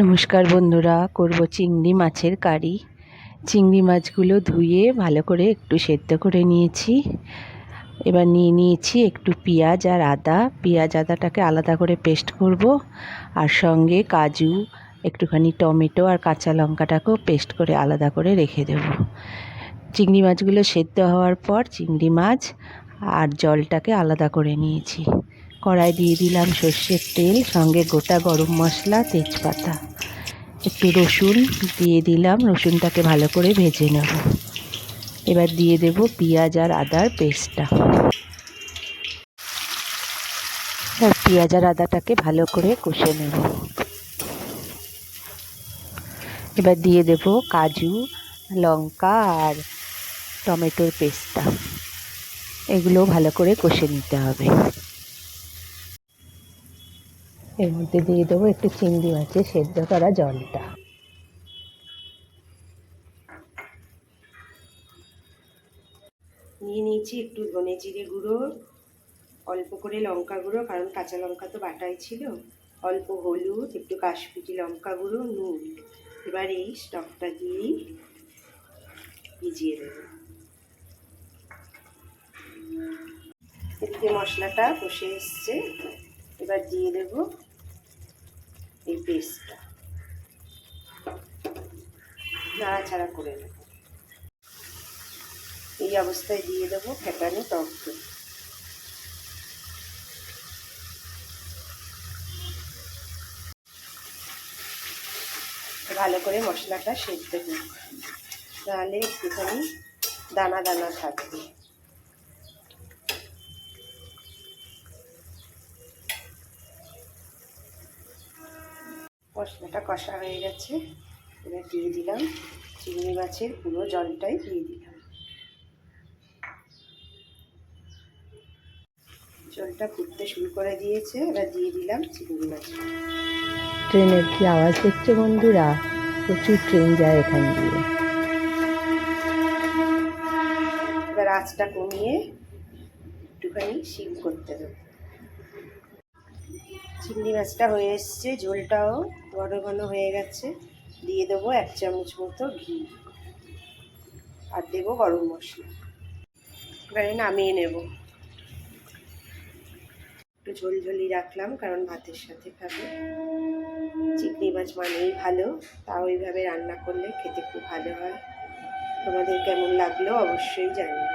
নমস্কার বন্ধুরা, করব চিংড়ি মাছের কারি। চিংড়ি মাছগুলো ধুয়ে ভালো করে একটু সেদ্ধ করে নিয়েছি। এবার নিয়ে নিয়েছি একটু পেঁয়াজ আর আদা। পেঁয়াজ আদাটাকে আলাদা করে পেস্ট করব আর সঙ্গে কাজু, একটুখানি টমেটো আর কাঁচা লঙ্কাটাকেও পেস্ট করে আলাদা করে রেখে দেব। চিংড়ি মাছগুলো সেদ্ধ হওয়ার পর চিংড়ি মাছ আর জলটাকে আলাদা করে নিয়েছি। কড়াই দিয়ে দিলাম সর্ষের তেল, সঙ্গে গোটা গরম মশলা, তেজপাতা। একটু রসুন দিয়ে দিলাম। রসুনটাকে ভালো করে ভেজে নেব। এবার দিয়ে দেব পেঁয়াজ আর আদার পেস্টটা। আর পেঁয়াজ আর আদাটাকে ভালো করে কষে নেব। এবার দিয়ে দেব কাজু, লঙ্কা আর টমেটোর পেস্টটা। এগুলো ভালো করে কষে নিতে হবে। এর মধ্যে দিয়ে দেবো একটু চিংড়ি মাছের সেদ্ধ করা জলটা। নিয়ে নিয়েছি একটু ধনে জিরে গুঁড়ো, অল্প করে লঙ্কা গুঁড়ো, কারণ কাঁচা লঙ্কা তো বাটাই ছিল। অল্প হলুদ, একটু কাশ্মীরি লঙ্কা গুঁড়ো, নুন। এবার এই স্টকটা দিয়েই ভিজিয়ে দেবো। এদিকে মশলাটা কষে এসছে। এবার দিয়ে দেব এই পেস্টটা নাড়াচাড়া করে নেব। এই অবস্থায় দিয়ে দেবো ফেটানো টক দই। ভালো করে মশলাটা সেদ্ধ হোক। তাহলে একটুখানি দানা দানা থাকবে। মশলাটা কষা হয়ে গেছে। এবার দিয়ে দিলাম চিংড়ি মাছের পুরো জলটাই দিয়ে দিলাম। জলটা ফুটতে শুরু করে দিয়েছে এবার দিয়ে দিলাম চিংড়ি মাছ। ট্রেনের কি আওয়াজ হচ্ছে বন্ধুরা? প্রচুর ট্রেন যায় এখান দিয়ে। এবার আঁচটা কমিয়ে একটুখানি শিম করতে দেবো। চিংড়ি মাছটা হয়ে এসছে, ঝোলটাও ঘন ঘন হয়ে গেছে। দিয়ে দেবো এক চামচ মতো ঘি। আর দেবো গরম মশলা। এবারে নামিয়ে নেব। একটু ঝোল ঝোলি রাখলাম, কারণ ভাতের সাথে খাবে। চিংড়ি মাছ মানেই ভালো, তাও ওইভাবে রান্না করলে খেতে খুব ভালো হয়। তোমাদের কেমন লাগল অবশ্যই জানিও।